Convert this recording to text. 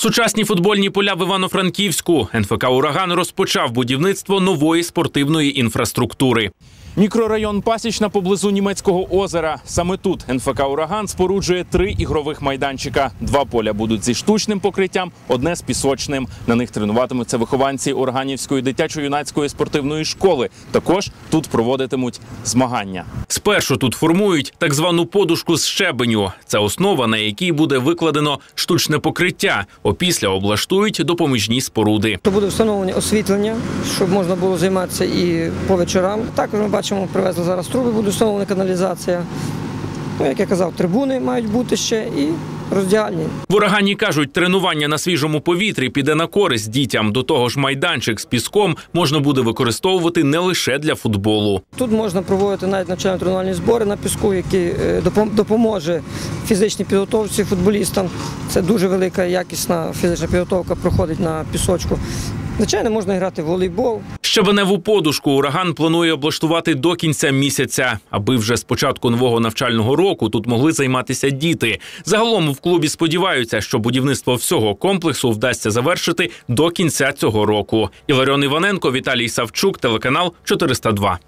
Сучасні футбольні поля в Івано-Франківську. НФК Ураган розпочав будівництво нової спортивної інфраструктури. Мікрорайон Пасічна поблизу німецького озера. Саме тут НФК Ураган споруджує три ігрових майданчика. Два поля будуть зі штучним покриттям, одне з пісочним. На них тренуватимуться вихованці Урганівської дитячо-юнацької спортивної школи. Також тут проводитимуть змагання. Спершу тут формують так звану подушку з щебеню. Це основа, на якій буде викладено штучне покриття. Опісля облаштують допоміжні споруди. Буде встановлення освітлення, щоб можна було займатися і по вечорам. Також ми бачимо, привезли зараз труби, буде встановлена каналізація. Ну, як я казав, трибуни мають бути ще і роздягальні. В урагані кажуть, тренування на свіжому повітрі піде на користь дітям. До того ж, майданчик з піском можна буде використовувати не лише для футболу. Тут можна проводити навіть навчально-тренувальні збори на піску, які е, допоможе фізичній підготовці футболістам. Це дуже велика якісна фізична підготовка проходить на пісочку. Звичайно, можна грати в волейбол, Щебеневу подушку ураган планує облаштувати до кінця місяця, аби вже з початку нового навчального року тут могли займатися діти. Загалом в клубі сподіваються, що будівництво всього комплексу вдасться завершити до кінця цього року. Іларіон Іваненко, Віталій Савчук, телеканал 402.